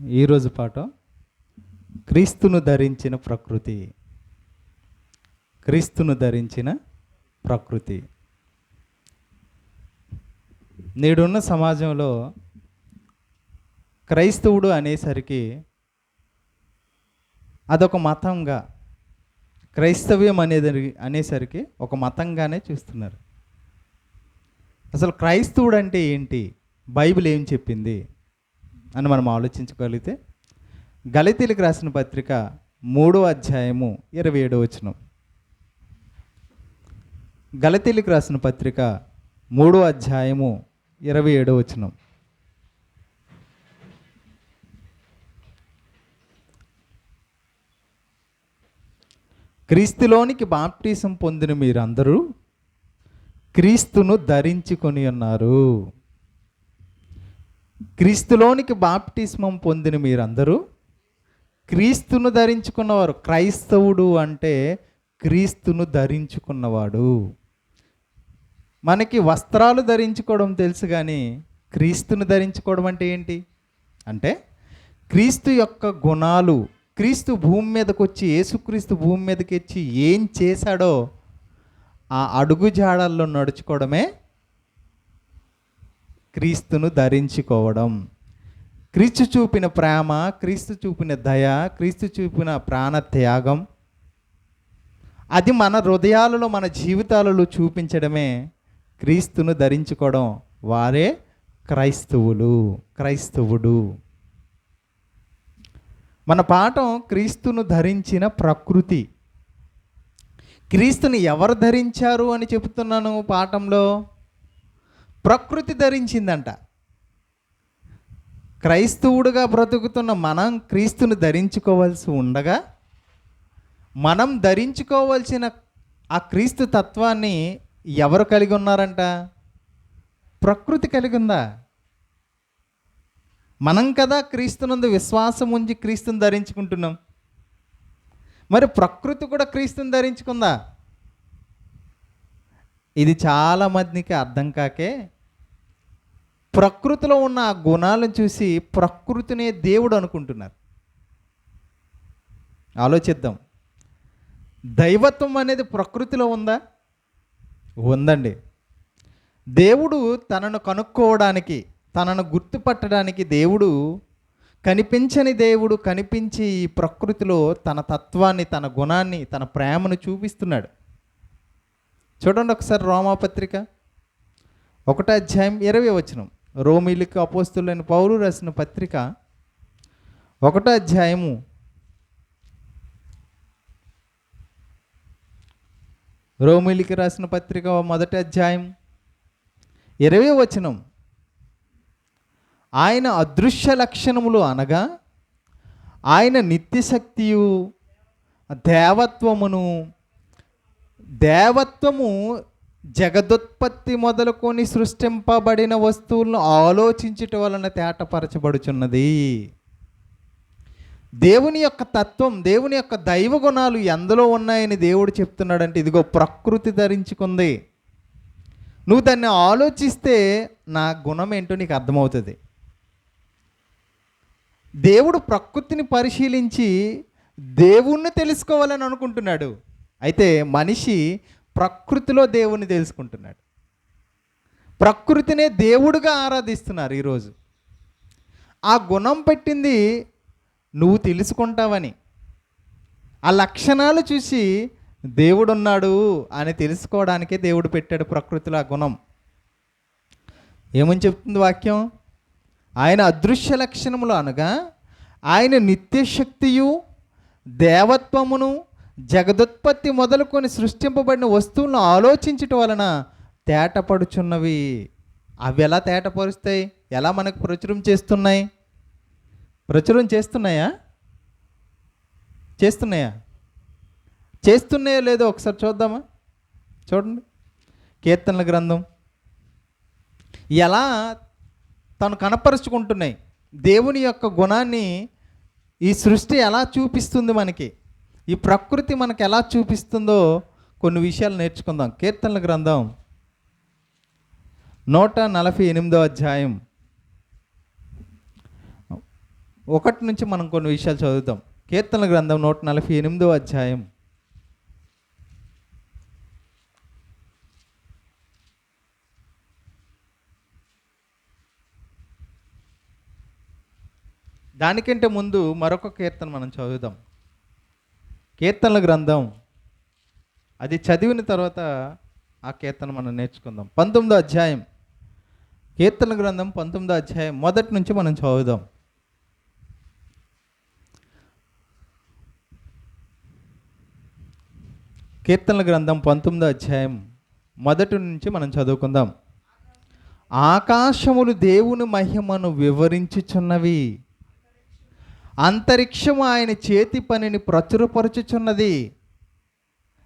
ఈరోజు పాట క్రీస్తును ధరించిన ప్రకృతి. క్రీస్తును ధరించిన ప్రకృతి. నేడున్న సమాజంలో క్రైస్తవుడు అనేసరికి అదొక మతంగా క్రైస్తవ్యం అనేది అనేసరికి ఒక మతంగానే చూస్తున్నారు. అసలు క్రైస్తవుడు అంటే ఏంటి? బైబిల్ ఏం చెప్పింది? అని మనం ఆలోచించగలిగితే గలితీలకు రాసిన పత్రిక మూడో అధ్యాయము ఇరవై ఏడో వచనం. గలతీలకు రాసిన పత్రిక మూడో అధ్యాయము ఇరవై ఏడో వచనం. క్రీస్తులోనికి బాప్టిజం పొందిన మీరందరూ క్రీస్తును ధరించుకొని ఉన్నారు. క్రీస్తులోనికి బాప్టిస్మం పొందిన మీరందరూ క్రీస్తును ధరించుకున్నవారు క్రైస్తవుడు అంటే క్రీస్తును ధరించుకున్నవాడు. మనకి వస్త్రాలు ధరించుకోవడం తెలుసు కానీ క్రీస్తును ధరించుకోవడం అంటే ఏంటి? అంటే క్రీస్తు యొక్క గుణాలు క్రీస్తు భూమి మీదకి వచ్చి యేసుక్రీస్తు భూమి మీదకి వచ్చి ఏం చేశాడో ఆ అడుగు జాడల్లో నడుచుకోవడమే క్రీస్తును ధరించుకోవడం. క్రీస్తు చూపిన ప్రేమ క్రీస్తు చూపిన దయ క్రీస్తు చూపిన ప్రాణ త్యాగం అది మన హృదయాలలో మన జీవితాలలో చూపించడమే క్రీస్తును ధరించుకోవడం. వారే క్రైస్తవులు క్రైస్తవుడు. మన పాఠం క్రీస్తును ధరించిన ప్రకృతి. క్రీస్తుని ఎవరు ధరించారు అని చెబుతున్నాను పాఠంలో? ప్రకృతి ధరించిందంట. క్రైస్తవుడుగా బ్రతుకుతున్న మనం క్రీస్తుని ధరించుకోవాల్సి ఉండగా మనం ధరించుకోవాల్సిన ఆ క్రీస్తు తత్వాన్ని ఎవరు కలిగి ఉన్నారంట? ప్రకృతి కలిగి ఉందా? మనం కదా క్రీస్తునందు విశ్వాసం ఉంచి క్రీస్తుని ధరించుకుంటున్నాం. మరి ప్రకృతి కూడా క్రీస్తుని ధరించుకుందా? ఇది చాలా మందికి అర్థం కాకే ప్రకృతిలో ఉన్న ఆ గుణాలను చూసి ప్రకృతినే దేవుడు అనుకుంటున్నారు. ఆలోచిద్దాం. దైవత్వం అనేది ప్రకృతిలో ఉందా? ఉందండి. దేవుడు తనను కనుక్కోవడానికి తనను గుర్తుపట్టడానికి దేవుడు కనిపించని దేవుడు కనిపించి ఈ ప్రకృతిలో తన తత్వాన్ని తన గుణాన్ని తన ప్రేమను చూపిస్తున్నాడు. చూడండి ఒకసారి రోమాపత్రిక. ఒకటో అధ్యాయం ఇరవై వచనం. రోమిలికి అపోస్తులైన పౌరు రాసిన పత్రిక. ఒకటో అధ్యాయము. రోమిలికి రాసిన పత్రిక మొదటి అధ్యాయం ఇరవై వచనం. ఆయన అదృశ్య లక్షణములు అనగా ఆయన నిత్యశక్తియు దేవత్వమును. దేవత్వము జగదుత్పత్తి మొదలుకొని సృష్టింపబడిన వస్తువులను ఆలోచించుట వలన తేటపరచబడుచున్నది. దేవుని యొక్క తత్వం దేవుని యొక్క దైవ గుణాలు ఎందులో ఉన్నాయని దేవుడు చెప్తున్నాడంటే ఇదిగో ప్రకృతి ధరించుకుంది. నువ్వు దాన్ని ఆలోచిస్తే నా గుణం ఏంటో నీకు అర్థమవుతుంది. దేవుడు ప్రకృతిని పరిశీలించి దేవుణ్ణి తెలుసుకోవాలని అనుకుంటున్నాడు. అయితే మనిషి ప్రకృతిలో దేవుణ్ణి తెలుసుకుంటున్నాడు. ప్రకృతినే దేవుడుగా ఆరాధిస్తున్నారు ఈరోజు. ఆ గుణం పెట్టింది నువ్వు తెలుసుకుంటావని. ఆ లక్షణాలు చూసి దేవుడున్నాడు అని తెలుసుకోవడానికే దేవుడు పెట్టాడు ప్రకృతిలో ఆ గుణం. ఏమని చెప్తుంది వాక్యం? ఆయన అదృశ్య లక్షణములు అనగా ఆయన నిత్యశక్తియు దేవత్వమును జగదుత్పత్తి మొదలుకొని సృష్టింపబడిన వస్తువులను ఆలోచించటం వలన తేటపడుచున్నవి. అవి ఎలా తేటపరుస్తాయి? ఎలా మనకు ప్రచురం చేస్తున్నాయి? ప్రచురం చేస్తున్నాయా? చేస్తున్నాయా? చేస్తున్నాయో లేదో ఒకసారి చూద్దామా? చూడండి. కీర్తనల గ్రంథం. ఎలా తను కనపరుచుకుంటున్నాయి. దేవుని యొక్క గుణాన్ని ఈ సృష్టి ఎలా చూపిస్తుంది మనకి? ఈ ప్రకృతి మనకు ఎలా చూపిస్తుందో కొన్ని విషయాలు నేర్చుకుందాం. కీర్తనల గ్రంథం నూట నలభై ఎనిమిదో అధ్యాయం. ఒకటి నుంచి మనం కొన్ని విషయాలు చదువుతాం. కీర్తనల గ్రంథం నూట నలభై ఎనిమిదో అధ్యాయం. దానికంటే ముందు మరొక కీర్తన మనం చదువుదాం. కీర్తనల గ్రంథం. అది చదివిన తర్వాత ఆ కీర్తన మనం నేర్చుకుందాం. పంతొమ్మిదో అధ్యాయం. కీర్తన గ్రంథం పంతొమ్మిదో అధ్యాయం మొదటి నుంచి మనం చదువుదాం. కీర్తనల గ్రంథం పంతొమ్మిదో అధ్యాయం మొదటి నుంచి మనం చదువుకుందాం. ఆకాశములు దేవుని మహిమను వివరించుచున్నవి. అంతరిక్షం ఆయన చేతి పనిని ప్రచురపరచుచున్నది.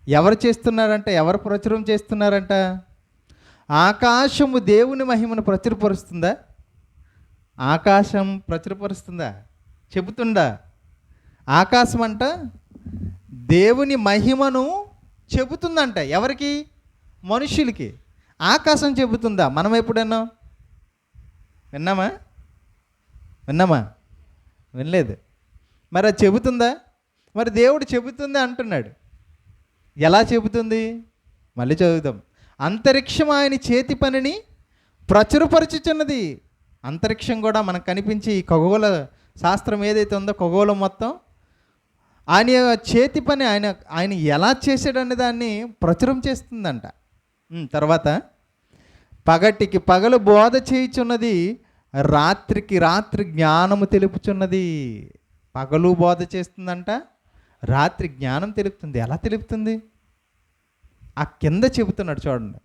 ఎవరు చేస్తున్నారంట? ఎవరు ప్రచురం చేస్తున్నారంట? ఆకాశము దేవుని మహిమను ప్రచురపరుస్తుందా? ఆకాశం ప్రచురపరుస్తుందా? చెబుతుందా ఆకాశం అంట దేవుని మహిమను చెబుతుందంట ఎవరికి? మనుషులకి ఆకాశం చెబుతుందా? మనం ఎప్పుడన్నా విన్నామా? విన్నామా? వినలేదు. మరి అది చెబుతుందా? మరి దేవుడు చెబుతుంది అంటున్నాడు. ఎలా చెబుతుంది? మళ్ళీ చదువుతాం అంతరిక్షం ఆయన చేతి పనిని ప్రచురపరచుచున్నది. అంతరిక్షం కూడా మనకు కనిపించి ఈ ఖగోళ శాస్త్రం ఏదైతే ఉందో ఖగోళం మొత్తం ఆయన చేతి పని ఆయన ఆయన ఎలా చేశాడనే దాన్ని ప్రచురం చేస్తుందంట. తర్వాత పగటికి పగలు బోధ చేయుచున్నది రాత్రికి రాత్రి జ్ఞానము తెలుపుచున్నది. పగలు బోధ చేస్తుందంట. రాత్రి జ్ఞానం తెలుపుతుంది. ఎలా తెలుపుతుంది? ఆ కింద చెబుతున్నాడు చూడండి.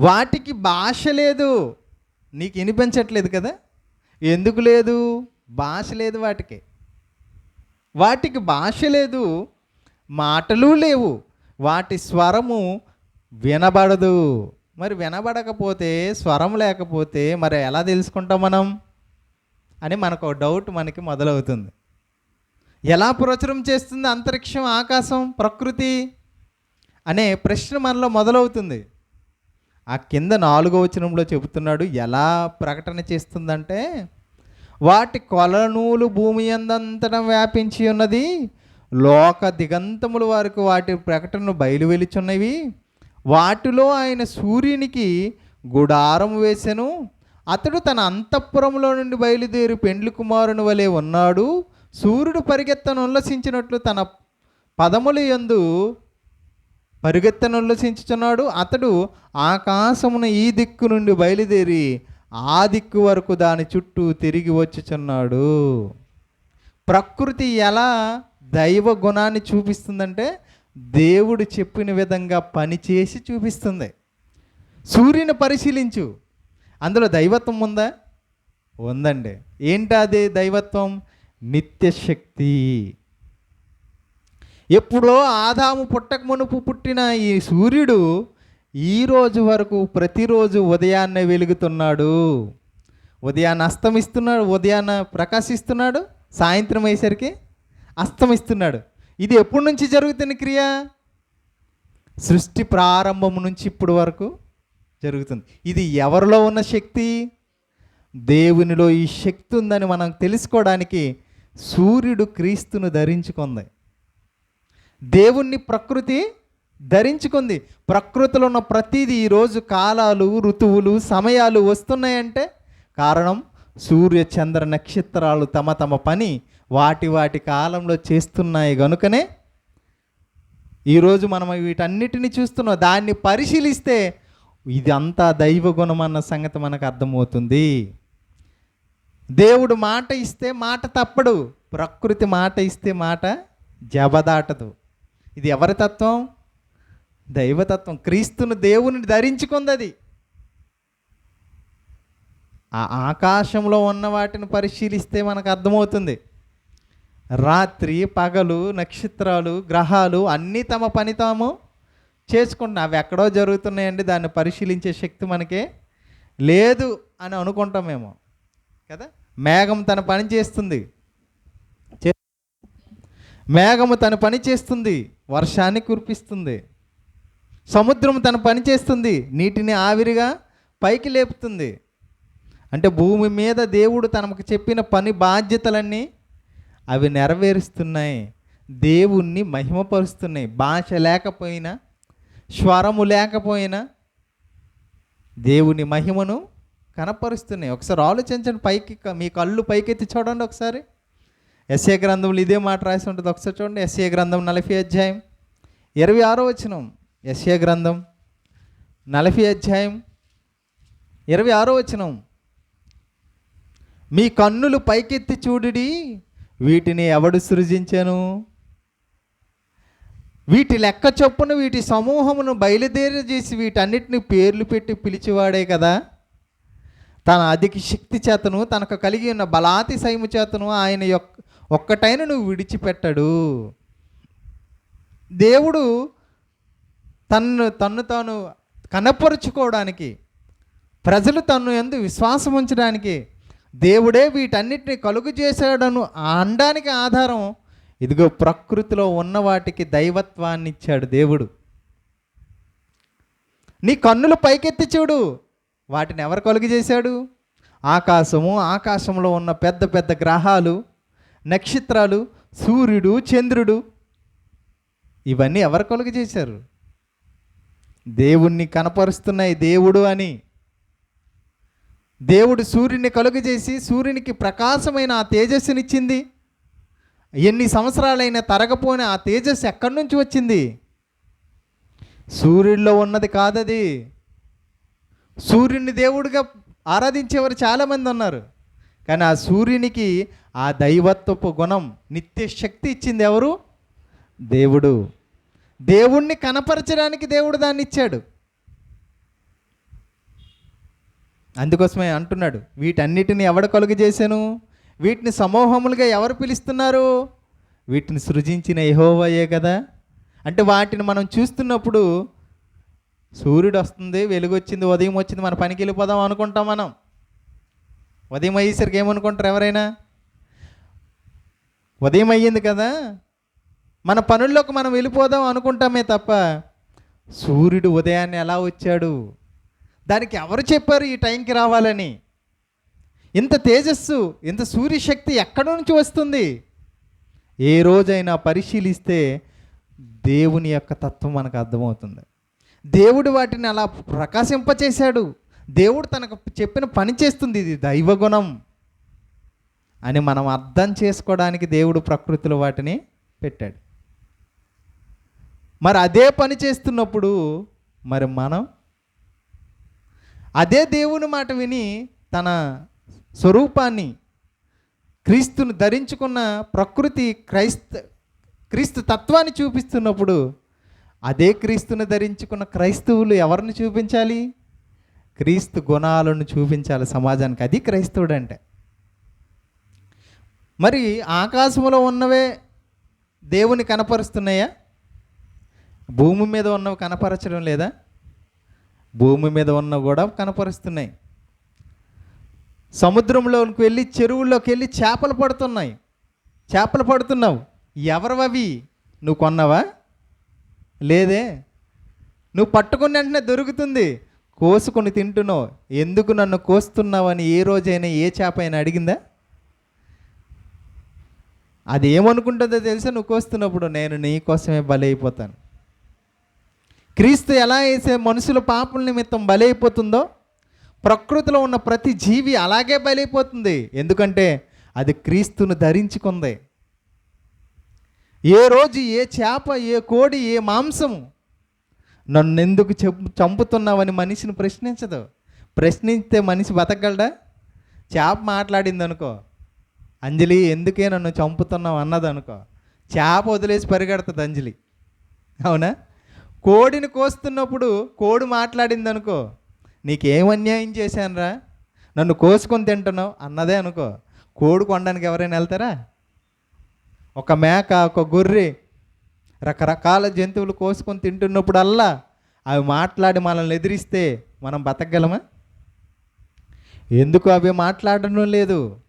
వాటికి భాష లేదు. నీకు వినిపించట్లేదు కదా? ఎందుకు లేదు? భాష లేదు వాటికి. వాటికి భాష లేదు. మాటలు లేవు. వాటి స్వరము వినబడదు. మరి వినబడకపోతే స్వరం లేకపోతే మరి ఎలా తెలుసుకుంటాం మనం? అని మనకు డౌట్ మనకి మొదలవుతుంది. ఎలా ప్రచురం చేస్తుంది అంతరిక్షం ఆకాశం ప్రకృతి అనే ప్రశ్న మనలో మొదలవుతుంది. ఆ కింద నాలుగో వచనంలో చెబుతున్నాడు ఎలా ప్రకటన చేస్తుందంటే వాటి కొలనూలు భూమి అందంతటం వ్యాపించి ఉన్నది లోక దిగంతముల వరకు వాటి ప్రకటనను బయలు వెలుచున్నవి వాటిలో ఆయన సూర్యునికి గుడారం వేసెను. అతడు తన అంతఃపురంలో నుండి బయలుదేరి పెండ్లి కుమారుని వలె ఉన్నాడు. సూర్యుడు పరిగెత్తను ఉల్లసించినట్లు తన పదముల యందు పరిగెత్తను ఉల్లసించుచున్నాడు. అతడు ఆకాశమున ఈ దిక్కు నుండి బయలుదేరి ఆ దిక్కు వరకు దాని చుట్టూ తిరిగి వచ్చుచున్నాడు. ప్రకృతి ఎలా దైవ గుణాన్ని చూపిస్తుందంటే దేవుడు చెప్పిన విధంగా పనిచేసి చూపిస్తుంది. సూర్యుని పరిశీలించు. అందులో దైవత్వం ఉందా? ఉందండి. ఏంటి అది దైవత్వం? నిత్యశక్తి. ఎప్పుడో ఆదాము పుట్టక మునుపు పుట్టిన ఈ సూర్యుడు ఈ రోజు వరకు ప్రతిరోజు ఉదయాన్నే వెలుగుతున్నాడు. ఉదయాన్న అస్తమిస్తున్నాడు ఉదయాన్న ప్రకాశిస్తున్నాడు సాయంత్రం అయ్యేసరికి అస్తమిస్తున్నాడు. ఇది ఎప్పటి నుంచి జరుగుతున్న క్రియ? సృష్టి ప్రారంభం నుంచి ఇప్పటి వరకు జరుగుతుంది. ఇది ఎవరిలో ఉన్న శక్తి? దేవునిలో ఈ శక్తి ఉందని మనం తెలుసుకోవడానికి సూర్యుడు క్రీస్తును ధరించుకుంది. దేవుణ్ణి ప్రకృతి ధరించుకుంది. ప్రకృతిలో ఉన్న ప్రతిదీ ఈరోజు కాలాలు ఋతువులు సమయాలు వస్తున్నాయంటే కారణం సూర్య చంద్ర నక్షత్రాలు తమ తమ పని వాటి వాటి కాలంలో చేస్తున్నాయి కనుకనే ఈరోజు మనం వీటన్నిటిని చూస్తున్నాం. దాన్ని పరిశీలిస్తే ఇదంతా దైవగుణం అన్న సంగతి మనకు అర్థమవుతుంది. దేవుడు మాట ఇస్తే మాట తప్పడు. ప్రకృతి మాట ఇస్తే మాట జబదాటదు. ఇది ఎవరి తత్వం? దైవతత్వం. క్రీస్తును దేవుని ధరించుకుంది అది. ఆ ఆకాశంలో ఉన్న వాటిని పరిశీలిస్తే మనకు అర్థమవుతుంది. రాత్రి పగలు నక్షత్రాలు గ్రహాలు అన్నీ తమ పని తాము చేసుకుంటున్నాం. అవి ఎక్కడో జరుగుతున్నాయండి దాన్ని పరిశీలించే శక్తి మనకే లేదు అని అనుకుంటాం మేము. కదా? మేఘం తన పని చేస్తుంది. చే- మేఘము తన పని చేస్తుంది వర్షాన్ని కురిపిస్తుంది. సముద్రం తన పని చేస్తుంది నీటిని ఆవిరిగా పైకి లేపుతుంది. అంటే భూమి మీద దేవుడు తనకు చెప్పిన పని బాధ్యతలన్నీ అవి నెరవేరుస్తున్నాయి. దేవుణ్ణి మహిమపరుస్తున్నాయి. భాష లేకపోయినా స్వరము లేకపోయినా దేవుని మహిమను కనపరుస్తున్నాయి. ఒకసారి ఆలోచించండి పైకి మీ కళ్ళు పైకెత్తి చూడండి ఒకసారి. ఎస్ఏ గ్రంథంలో ఇదే మాట రాసి ఉంటుంది. ఒకసారి చూడండి ఎస్ఏ గ్రంథం నలభై అధ్యాయం ఇరవై ఆరో వచనం. ఎస్ఏ గ్రంథం నలభై అధ్యాయం ఇరవై ఆరో వచనం. మీ కన్నులు పైకెత్తి చూడుడి వీటిని ఎవడు సృజించాను? వీటి లెక్క చొప్పున వీటి సమూహమును బయలుదేరి చేసి వీటన్నిటిని పేర్లు పెట్టి పిలిచివాడే కదా. తన అధిక శక్తి చేతను తనకు కలిగి ఉన్న బలాతి సైము చేతను ఆయన యొక్క ఒక్కటైన నువ్వు విడిచిపెట్టడు. దేవుడు తన్ను తన్ను తాను కనపరుచుకోవడానికి ప్రజలు తన్ను ఎందు విశ్వాసం ఉంచడానికి దేవుడే వీటన్నిటిని కలుగు చేశాడను అనడానికి ఆధారం ఇదిగో ప్రకృతిలో ఉన్న వాటికి దైవత్వాన్ని ఇచ్చాడు దేవుడు. నీ కన్నులు పైకెత్తి చూడు వాటిని ఎవరు కలుగు చేశాడు? ఆకాశము ఆకాశంలో ఉన్న పెద్ద పెద్ద గ్రహాలు నక్షత్రాలు సూర్యుడు చంద్రుడు ఇవన్నీ ఎవరు కలుగు చేశారు? దేవుణ్ణి కనపరుస్తున్నాయి దేవుడు అని. దేవుడు సూర్యుని కలుగు చేసి సూర్యునికి ప్రకాశమైన ఆ తేజస్సునిచ్చింది. ఎన్ని సంవత్సరాలైనా తరగపోయిన ఆ తేజస్సు ఎక్కడి నుంచి వచ్చింది? సూర్యుడిలో ఉన్నది కాదది. సూర్యుని దేవుడిగా ఆరాధించేవారు చాలామంది ఉన్నారు. కానీ ఆ సూర్యునికి ఆ దైవత్వపు గుణం నిత్య శక్తి ఇచ్చింది ఎవరు? దేవుడు. దేవుణ్ణి కనపరచడానికి దేవుడు దాన్ని ఇచ్చాడు. అందుకోసమే అంటున్నాడు వీటన్నిటిని ఎవడు కలుగు చేశాను వీటిని సమూహములుగా ఎవరు పిలుస్తున్నారు? వీటిని సృజించిన యహోవయే కదా. అంటే వాటిని మనం చూస్తున్నప్పుడు సూర్యుడు వస్తుంది వెలుగు వచ్చింది ఉదయం వచ్చింది మన పనికి వెళ్ళిపోదాం అనుకుంటాం మనం. ఉదయం అయ్యేసరికి ఏమనుకుంటారు ఎవరైనా? ఉదయం అయ్యింది కదా మన పనుల్లోకి మనం వెళ్ళిపోదాం అనుకుంటామే తప్ప సూర్యుడు ఉదయాన్నే ఎలా వచ్చాడు? దానికి ఎవరు చెప్పారు ఈ టైంకి రావాలని? ఇంత తేజస్సు ఇంత సూర్యశక్తి ఎక్కడి నుంచి వస్తుంది? ఏ రోజైనా పరిశీలిస్తే దేవుని యొక్క తత్వం మనకు అర్థమవుతుంది. దేవుడు వాటిని అలా ప్రకాశింపచేశాడు. దేవుడు తనకు చెప్పిన పని చేస్తుంది ఇది దైవగుణం అని మనం అర్థం చేసుకోవడానికి దేవుడు ప్రకృతిలో వాటిని పెట్టాడు. మరి అదే పని చేస్తున్నప్పుడు మరి మనం అదే దేవుని మాట విని తన స్వరూపాన్ని క్రీస్తును ధరించుకున్న ప్రకృతి క్రైస్త క్రీస్తు తత్వాన్ని చూపిస్తున్నప్పుడు అదే క్రీస్తుని ధరించుకున్న క్రైస్తవులు ఎవరిని చూపించాలి? క్రీస్తు గుణాలను చూపించాలి. సమాజానికి అది క్రైస్తవుడు అంటే మరి ఆకాశంలో ఉన్నవే దేవుని కనపరుస్తున్నాయా? భూమి మీద ఉన్నవి కనపరచడం లేదా? భూమి మీద ఉన్న కూడా కనపరుస్తున్నాయి. సముద్రంలోకి వెళ్ళి చెరువుల్లోకి వెళ్ళి చేపలు పడుతున్నాయి. చేపలు పడుతున్నావు. ఎవరివవి? నువ్వు కొన్నావా? లేదే. నువ్వు పట్టుకుని వెంటనే దొరుకుతుంది. కోసుకొని తింటున్నావు. ఎందుకు నన్ను కోస్తున్నావని ఏ రోజైనా ఏ చేప అయినా అడిగిందా? అది ఏమనుకుంటుందో తెలుసా? నువ్వు కోస్తున్నప్పుడు నేను నీ కోసమే బలైపోతాను. క్రీస్తు ఎలా వేసే మనుషుల పాపల నిమిత్తం బలైపోతుందో ప్రకృతిలో ఉన్న ప్రతి జీవి అలాగే బలైపోతుంది. ఎందుకంటే అది క్రీస్తును ధరించుకుంది. ఏ రోజు ఏ చేప ఏ కోడి ఏ మాంసము నన్ను ఎందుకు చెప్ చంపుతున్నావని మనిషిని ప్రశ్నించదు. ప్రశ్నిస్తే మనిషి బతకగలడా? చేప మాట్లాడింది అనుకో అంజలి ఎందుకే నన్ను చంపుతున్నావు అన్నది అనుకో చేప వదిలేసి పరిగెడుతుంది అంజలి. అవునా? కోడిని కోస్తున్నప్పుడు కోడి మాట్లాడింది అనుకో నీకేం అన్యాయం చేశానురా? నన్ను కోసుకొని తింటున్నావు? అన్నదే అనుకో కోడి కొనడానికి ఎవరైనా వెళ్తారా? ఒక మేక ఒక గొర్రె రకరకాల జంతువులు కోసుకొని తింటున్నప్పుడల్లా అవి మాట్లాడి మనల్ని ఎదిరిస్తే మనం బతకగలమా? ఎందుకు అవి మాట్లాడడం లేదు?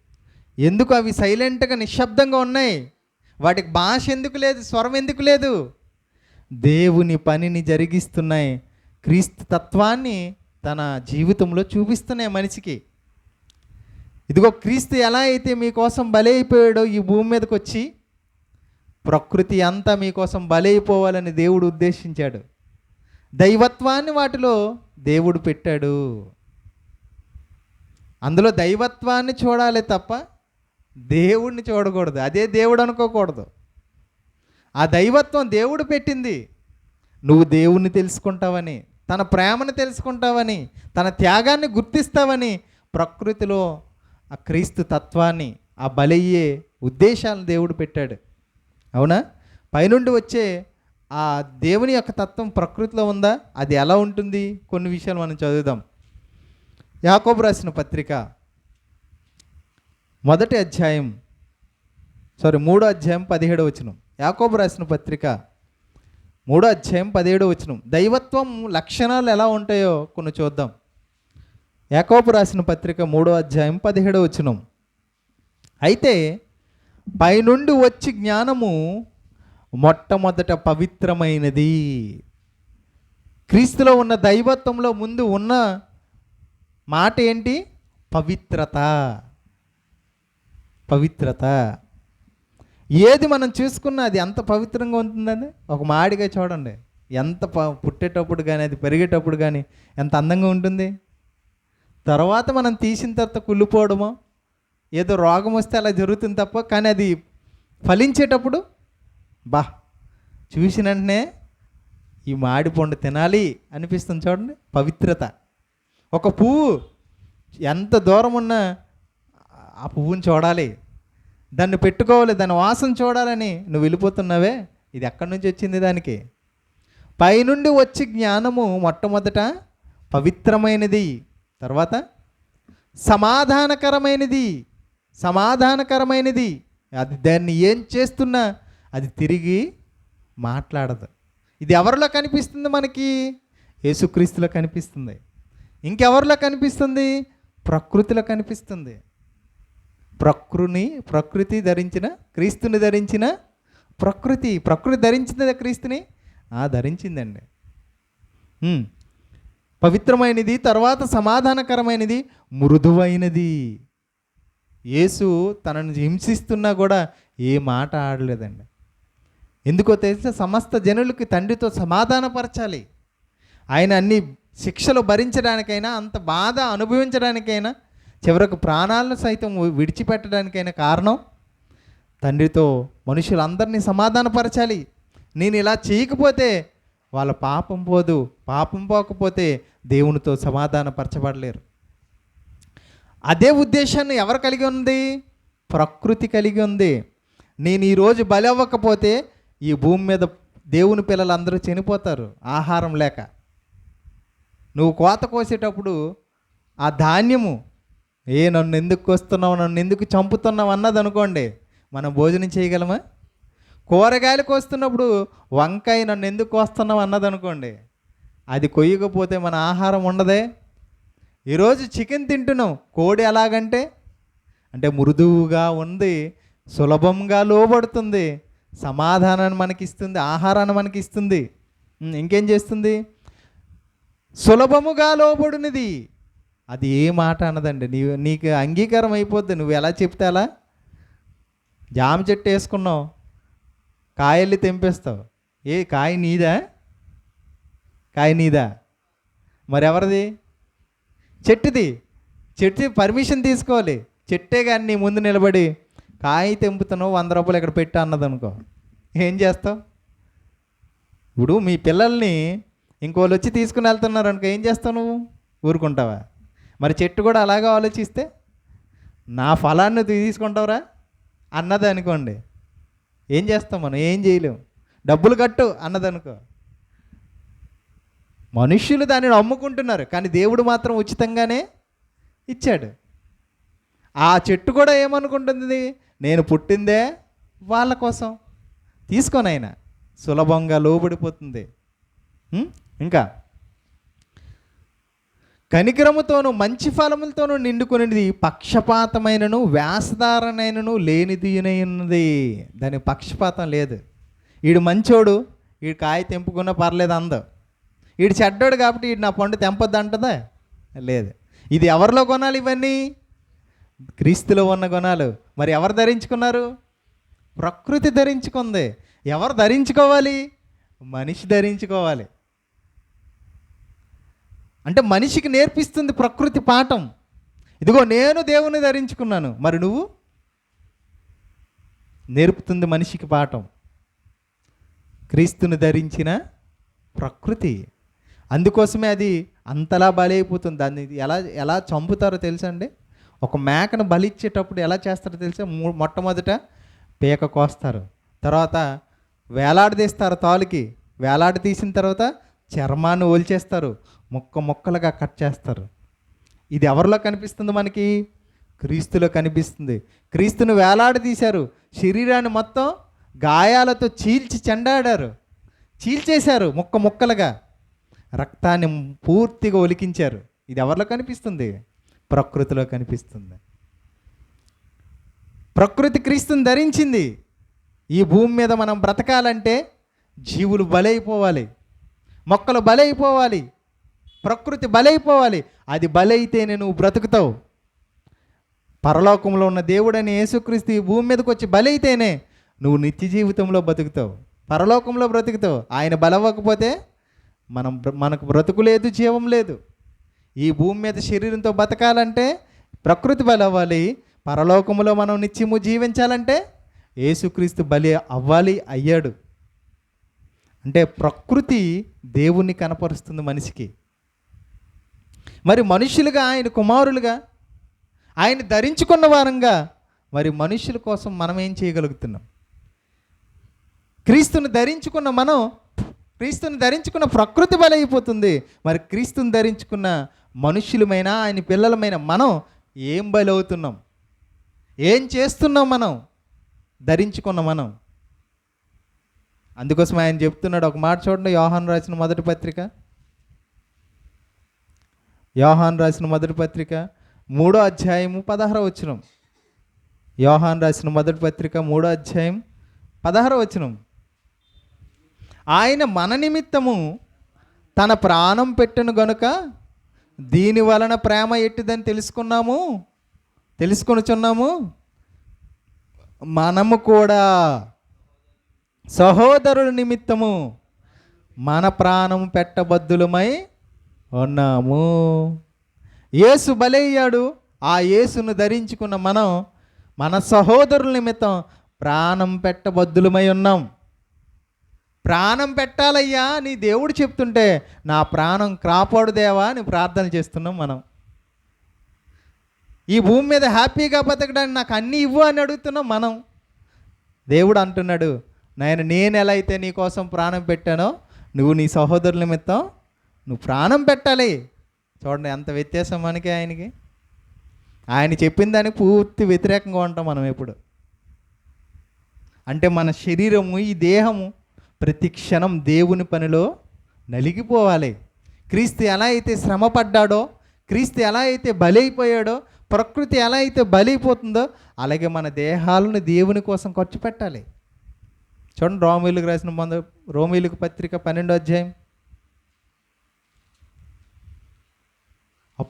ఎందుకు అవి సైలెంట్గా నిశ్శబ్దంగా ఉన్నాయి? వాటికి భాష ఎందుకు లేదు? స్వరం ఎందుకు లేదు? దేవుని పనిని జరిగిస్తున్నాయి క్రీస్తు తత్వాన్ని తన జీవితంలో చూపిస్తున్నాయి మనిషికి. ఇదిగో క్రీస్తు ఎలా అయితే మీకోసం బలైపోయాడో ఈ భూమి మీదకి వచ్చి ప్రకృతి అంతా మీకోసం బలైపోవాలని దేవుడు ఉద్దేశించాడు. దైవత్వాన్ని వాటిలో దేవుడు పెట్టాడు. అందులో దైవత్వాన్ని చూడాలి తప్ప దేవుడిని చూడకూడదు. అదే దేవుడు అనుకోకూడదు. ఆ దైవత్వం దేవుడు పెట్టింది. నువ్వు దేవుణ్ణి తెలుసుకుంటావని తన ప్రేమను తెలుసుకుంటావని తన త్యాగాన్ని గుర్తిస్తావని ప్రకృతిలో ఆ క్రీస్తు తత్వాన్ని ఆ బలయ్యే ఉద్దేశాలను దేవుడు పెట్టాడు. అవునా? పైనుండి వచ్చే ఆ దేవుని యొక్క తత్వం ప్రకృతిలో ఉందా? అది ఎలా ఉంటుంది? కొన్ని విషయాలు మనం చదువుదాం. యాకోబు రాసిన పత్రిక మొదటి అధ్యాయం సారీ మూడో అధ్యాయం పదిహేడో వచనం. యాకోబు రాసిన పత్రిక మూడో అధ్యాయం పదిహేడు వచనం. దైవత్వం లక్షణాలు ఎలా ఉంటాయో కొన్ని చూద్దాం. యాకోబు రాసిన పత్రిక మూడో అధ్యాయం పదిహేడో వచనం. అయితే పైనుండి వచ్చి జ్ఞానము మొట్టమొదట పవిత్రమైనది. క్రీస్తులో ఉన్న దైవత్వంలో ముందు ఉన్న మాట ఏంటి? పవిత్రత. పవిత్రత. ఏది మనం చూసుకున్నా అది ఎంత పవిత్రంగా ఉంటుందండి? ఒక మాడిగా చూడండి. ఎంత ప పుట్టేటప్పుడు కానీ అది పెరిగేటప్పుడు కానీ ఎంత అందంగా ఉంటుంది? తర్వాత మనం తీసిన తర్వాత కుళ్ళిపోవడమో ఏదో రోగం వస్తే అలా జరుగుతుంది తప్ప కానీ అది ఫలించేటప్పుడు బా చూసిన వెంటనే ఈ మాడి పండు తినాలి అనిపిస్తుంది చూడండి. పవిత్రత. ఒక పువ్వు ఎంత దూరం ఉన్నా ఆ పువ్వుని చూడాలి. దాన్ని పెట్టుకోవాలి దాని వాసన చూడాలని నువ్వు వెళ్ళిపోతున్నావే? ఇది ఎక్కడి నుంచి వచ్చింది దానికి? పైనుండి వచ్చే జ్ఞానము మొట్టమొదట పవిత్రమైనది. తర్వాత సమాధానకరమైనది. సమాధానకరమైనది. అది దాన్ని ఏం చేస్తున్నా అది తిరిగి మాట్లాడదు. ఇది ఎవరిలో కనిపిస్తుంది మనకి? యేసుక్రీస్తులో కనిపిస్తుంది. ఇంకెవరిలో కనిపిస్తుంది? ప్రకృతిలో కనిపిస్తుంది. ప్రకృని ప్రకృతి ధరించిన క్రీస్తుని ధరించిన ప్రకృతి ప్రకృతి ధరించిందా క్రీస్తుని? ఆ ధరించిందండి. పవిత్రమైనది తర్వాత సమాధానకరమైనది మృదువైనది. యేసు తనను హింసిస్తున్నా కూడా ఏ మాట ఆడలేదండి. ఎందుకో తెలిస్తే సమస్త జనులకి తండ్రితో సమాధానపరచాలి. ఆయన అన్ని శిక్షలు భరించడానికైనా అంత బాధ అనుభవించడానికైనా చివరకు ప్రాణాలను సైతం విడిచిపెట్టడానికైనా కారణం? తండ్రితో మనుషులందరినీ సమాధానపరచాలి. నేను ఇలా చేయకపోతే వాళ్ళ పాపం పోదు. పాపం పోకపోతే దేవునితో సమాధానపరచబడలేరు. అదే ఉద్దేశాన్ని ఎవరు కలిగి ఉంది? ప్రకృతి కలిగి ఉంది. నేను ఈరోజు బలి అవ్వకపోతే ఈ భూమి మీద దేవుని పిల్లలు అందరూ చనిపోతారు. ఆహారం లేక. నువ్వు కోత కోసేటప్పుడు ఆ ధాన్యము ఏ నన్ను ఎందుకు వస్తున్నావు నన్ను ఎందుకు చంపుతున్నావు అన్నది అనుకోండి మనం భోజనం చేయగలమా? కూరగాయలు కోస్తున్నప్పుడు వంకాయ నన్ను ఎందుకు కోస్తున్నావు అన్నది అనుకోండి అది కొయ్యకపోతే మన ఆహారం ఉండదే. ఈరోజు చికెన్ తింటున్నాం కోడి ఎలాగంటే అంటే మృదువుగా ఉంది సులభంగా లోబడుతుంది సమాధానాన్ని మనకిస్తుంది ఆహారాన్ని మనకి ఇస్తుంది ఇంకేం చేస్తుంది? సులభముగా లోబడినది. అది ఏ మాట అన్నదండి? నీ నీకు అంగీకారం అయిపోద్ది. నువ్వు ఎలా చెప్తే అలా? జామ చెట్టు వేసుకున్నావు. కాయల్ని తెంపేస్తావు. ఏ కాయ నీదా? కాయ నీదా? మరి ఎవరిది చెట్టుది చెట్టు పర్మిషన్ తీసుకోవాలి. చెట్టే కానీ నీ ముందు నిలబడి కాయ తెంపుతున్నావు వంద రూపాయలు ఇక్కడ పెట్టు అన్నది అనుకో ఏం చేస్తావు? ఇప్పుడు మీ పిల్లల్ని ఇంకోళ్ళు వచ్చి తీసుకుని వెళ్తున్నారు అనుకో ఏం చేస్తావు నువ్వు? ఊరుకుంటావా? మరి చెట్టు కూడా అలాగే ఆలోచిస్తే నా ఫలాన్ని తీసుకుంటావురా? అన్నది అనుకోండి. ఏం చేస్తాం మనం? ఏం చేయలేం. డబ్బులు కట్టు అన్నదనుకో మనుష్యులు దానిని అమ్ముకుంటున్నారు కానీ దేవుడు మాత్రం ఉచితంగానే ఇచ్చాడు. ఆ చెట్టు కూడా ఏమనుకుంటుంది? నేను పుట్టిందే వాళ్ళ కోసం. తీసుకొని ఆయన సులభంగా లోబడిపోతుంది. ఇంకా కనికరముతోను మంచి ఫలములతోనూ నిండుకునేది పక్షపాతమైనను వ్యాసధారణైనను లేనిది దాని పక్షపాతం లేదు. వీడు మంచోడు వీడు కాయ తెంపుకున్నా పర్లేదు అందు. వీడు చెడ్డోడు కాబట్టి వీడు నా పండు తెంపొద్దు అంటదా? లేదు. ఇది ఎవరిలో కొనాలి ఇవన్నీ? క్రీస్తులో ఉన్న గుణాలు. మరి ఎవరు ధరించుకున్నారు? ప్రకృతి ధరించుకుంది. ఎవరు ధరించుకోవాలి? మనిషి ధరించుకోవాలి. అంటే మనిషికి నేర్పిస్తుంది ప్రకృతి పాఠం. ఇదిగో నేను దేవుని ధరించుకున్నాను. మరి నువ్వు? నేర్పుతుంది మనిషికి పాఠం. క్రీస్తుని ధరించిన ప్రకృతి. అందుకోసమే అది అంతలా బలైపోతుంది. దాన్ని ఎలా ఎలా చంపుతారో తెలుసా అండి? ఒక మేకను బలిచ్చేటప్పుడు ఎలా చేస్తారో తెలుసా? మూ- మొట్టమొదట పీక కోస్తారు. తర్వాత వేలాడదీస్తారు తాలుకి. వేలాడ తీసిన తర్వాత చర్మాన్ని ఒలిచేస్తారు. ముక్క ముక్కలుగా కట్ చేస్తారు. ఇది ఎవరిలో కనిపిస్తుంది మనకి? క్రీస్తులో కనిపిస్తుంది. క్రీస్తును వేలాడదీశారు శరీరాన్ని మొత్తం గాయాలతో చీల్చి చెండాడారు. చీల్చేశారు ముక్క ముక్కలుగా. రక్తాన్ని పూర్తిగా ఒలికించారు. ఇది ఎవరిలో కనిపిస్తుంది? ప్రకృతిలో కనిపిస్తుంది. ప్రకృతి క్రీస్తుని ధరించింది. ఈ భూమి మీద మనం బ్రతకాలంటే జీవులు బలైపోవాలి. మొక్కలు బలైపోవాలి. ప్రకృతి బలైపోవాలి. అది బలైతేనే నువ్వు బ్రతుకుతావు. పరలోకంలో ఉన్న దేవుడని యేసుక్రీస్తు ఈ భూమి మీదకి వచ్చి బలైతేనే నువ్వు నిత్య జీవితంలో బతుకుతావు పరలోకంలో బ్రతుకుతావు. ఆయన బలవ్వకపోతే మనం బ్ర- మనకు బ్రతుకు లేదు జీవం లేదు. ఈ భూమి మీద శరీరంతో బతకాలంటే ప్రకృతి బలి అవ్వాలి పరలోకములో మనం నిత్యము జీవించాలంటే యేసుక్రీస్తు బలి అవ్వాలి అయ్యాడు. అంటే ప్రకృతి దేవుణ్ణి కనపరుస్తుంది మనిషికి. మరి మనుషులుగా ఆయన కుమారులుగా ఆయన ధరించుకున్న వారంగా మరి మనుషుల కోసం మనం ఏం చేయగలుగుతున్నాం? క్రీస్తుని ధరించుకున్న మనం క్రీస్తుని ధరించుకున్న ప్రకృతి బలైపోతుంది. మరి క్రీస్తుని ధరించుకున్న మనుషులమైన ఆయన పిల్లలమైన మనం ఏం బలవుతున్నాం? ఏం చేస్తున్నాం మనం? ధరించుకున్న మనం. అందుకోసం ఆయన చెప్తున్నాడు ఒక మాట చూడండి యోహాన్ రాసిన మొదటి పత్రిక. యోహాన్ రాసిన మొదటి పత్రిక మూడో అధ్యాయము పదహార వచనం. యోహాన్ రాసిన మొదటి పత్రిక మూడో అధ్యాయం పదహార వచనం. ఆయన మన నిమిత్తము తన ప్రాణం పెట్టను గనుక దీని వలన ప్రేమ ఎట్టిదని తెలుసుకున్నాము? తెలుసుకొనుచున్నాము? మనము కూడా సహోదరుల నిమిత్తము మన ప్రాణం పెట్టబద్దులమై ఉన్నాము. యేసు బలయ్యాడు. ఆ యేసును ధరించుకున్న మనం మన సహోదరుల నిమిత్తం ప్రాణం పెట్టబద్దులమై ఉన్నాం. ప్రాణం పెట్టాలయ్యా నీ దేవుడు చెప్తుంటే నా ప్రాణం కాపాడుదేవా అని ప్రార్థన చేస్తున్నాం మనం. ఈ భూమి మీద హ్యాపీగా బతకడానికి నాకు అన్నీ ఇవ్వు అని అడుగుతున్నాం మనం. దేవుడు అంటున్నాడు నాయన నేను ఎలా అయితే నీ కోసం ప్రాణం పెట్టానో నువ్వు నీ సహోదరుల నిమిత్తం నువ్వు ప్రాణం పెట్టాలి. చూడండి ఎంత వ్యత్యాసం మనకి ఆయనకి. ఆయన చెప్పిన దానికి పూర్తి వ్యతిరేకంగా ఉంటాం మనం ఎప్పుడు. అంటే మన శరీరము ఈ దేహము ప్రతి క్షణం దేవుని పనిలో నలిగిపోవాలి. క్రీస్తు ఎలా అయితే శ్రమ పడ్డాడో క్రీస్తు ఎలా అయితే బలైపోయాడో ప్రకృతి ఎలా అయితే బలైపోతుందో అలాగే మన దేహాలను దేవుని కోసం ఖర్చు పెట్టాలి. చూడండి రోమిలకు రాసిన మందు రోమిలకు పత్రిక పన్నెండో అధ్యాయం.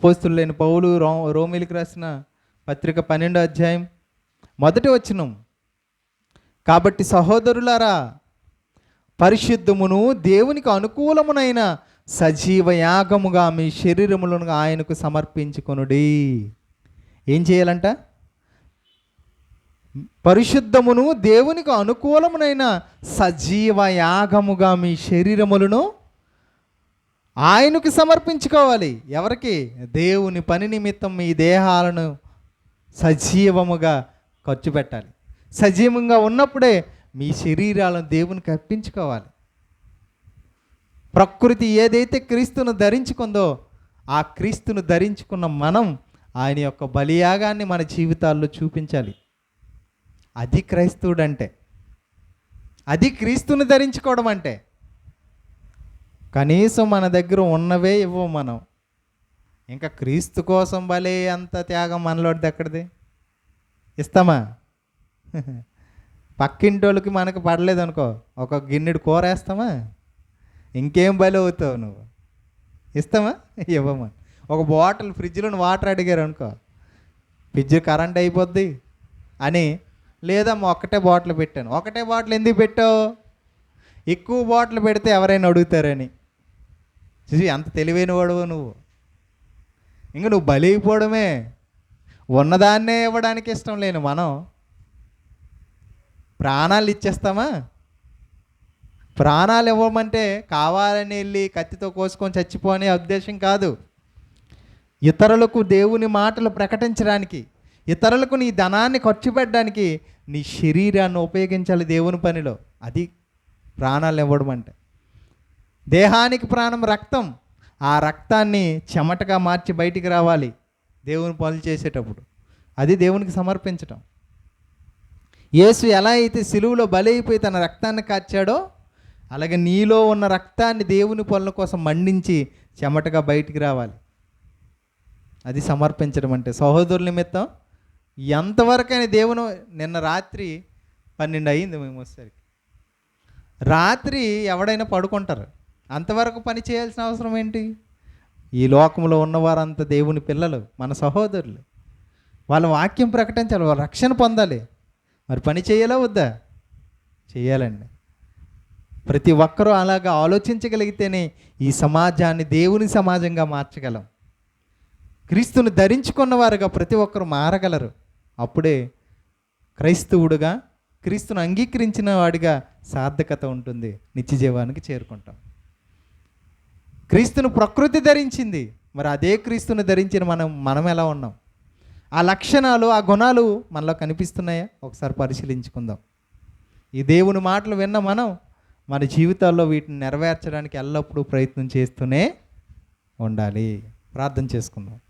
అపోస్తులైన లేని పౌలు రో రోమిలికి రాసిన పత్రిక పన్నెండో అధ్యాయం మొదటి వచనం. కాబట్టి సహోదరులారా పరిశుద్ధమును దేవునికి అనుకూలమునైన సజీవ యాగముగా మీ శరీరములను ఆయనకు సమర్పించుకొనుడి. ఏం చేయాలంట? పరిశుద్ధమును దేవునికి అనుకూలమునైన సజీవ యాగముగా మీ శరీరములను ఆయనకు సమర్పించుకోవాలి. ఎవరికి? దేవుని పని నిమిత్తం మీ దేహాలను సజీవముగా ఖర్చు పెట్టాలి. సజీవంగా ఉన్నప్పుడే మీ శరీరాలను దేవునికి అర్పించుకోవాలి. ప్రకృతి ఏదైతే క్రీస్తును ధరించుకుందో ఆ క్రీస్తును ధరించుకున్న మనం ఆయన యొక్క బలియాగాన్ని మన జీవితాల్లో చూపించాలి. అది క్రైస్తవుడంటే. అది క్రీస్తుని ధరించుకోవడం అంటే. కనీసం మన దగ్గర ఉన్నవే ఇవ్వం మనం. ఇంకా క్రీస్తు కోసం భలే అంత త్యాగం మనలోడిది ఎక్కడిది? ఇస్తామా? పక్కింటోళ్ళకి మనకు పడలేదు అనుకో ఒక గిన్నెడు కూర వేస్తామా? ఇంకేం బలి అవుతావు నువ్వు? ఇస్తామా? ఇవ్వమా? ఒక బాటిల్ ఫ్రిడ్జ్లో వాటర్ అడిగారు అనుకో ఫ్రిడ్జ్ కరెంట్ అయిపోద్ది అని లేదమ్మా ఒక్కటే బాటిల్ పెట్టాను. ఒకటే బాటిల్ ఎందుకు పెట్టావు? ఎక్కువ బాటిల్ పెడితే ఎవరైనా అడుగుతారని. చూసి ఎంత తెలివైన వాడువో నువ్వు? ఇంక నువ్వు బలి అయిపోవడమే ఉన్నదాన్నే ఇవ్వడానికి ఇష్టం లేని మనం. ప్రాణాలు ఇచ్చేస్తామా? ప్రాణాలు ఇవ్వమంటే కావాలని వెళ్ళి కత్తితో కోసుకొని చచ్చిపోనే ఉద్దేశం కాదు. ఇతరులకు దేవుని మాటలు ప్రకటించడానికి ఇతరులకు నీ ధనాన్ని ఖర్చు పెట్టడానికి నీ శరీరాన్ని ఉపయోగించాలి దేవుని పనిలో. అది ప్రాణాలు ఇవ్వడం అంటే. దేహానికి ప్రాణం రక్తం. ఆ రక్తాన్ని చెమటగా మార్చి బయటికి రావాలి. దేవుని పనులు చేసేటప్పుడు. అది దేవునికి సమర్పించటం. యేసు ఎలా అయితే సిలువులో బలైపోయి తన రక్తాన్ని కాచాడో అలాగే నీలో ఉన్న రక్తాన్ని దేవుని పనుల కోసం మండించి చెమటగా బయటికి రావాలి. అది సమర్పించడం అంటే సహోదరుల నిమిత్తం ఎంతవరకైనా దేవుని నిన్న రాత్రి పన్నెండు అయింది మేము వచ్చేసరికి. రాత్రి ఎవడైనా పడుకుంటారు. అంతవరకు పని చేయాల్సిన అవసరం ఏంటి? ఈ లోకంలో ఉన్నవారంతా దేవుని పిల్లలు మన సహోదరులు. వాళ్ళ వాక్యం ప్రకటించాలి వాళ్ళ రక్షణ పొందాలి. మరి పని చేయాలా వద్దా? చేయాలండి. ప్రతి ఒక్కరూ అలాగా ఆలోచించగలిగితేనే ఈ సమాజాన్ని దేవుని సమాజంగా మార్చగలం. క్రీస్తుని ధరించుకున్న వారుగా ప్రతి ఒక్కరు మారగలరు. అప్పుడే క్రైస్తవుడుగా క్రీస్తును అంగీకరించిన వాడిగా సార్థకత ఉంటుంది. నిత్యజీవానికి చేరుకుంటాం. క్రీస్తును ప్రకృతి ధరించింది. మరి అదే క్రీస్తుని ధరించిన మనం మనం ఎలా ఉన్నాం? ఆ లక్షణాలు ఆ గుణాలు మనలో కనిపిస్తున్నాయా? ఒకసారి పరిశీలించుకుందాం. ఈ దేవుని మాటలు విన్న మనం మన జీవితాల్లో వీటిని నెరవేర్చడానికి ఎల్లప్పుడూ ప్రయత్నం చేస్తూనే ఉండాలి. ప్రార్థన చేసుకుందాం.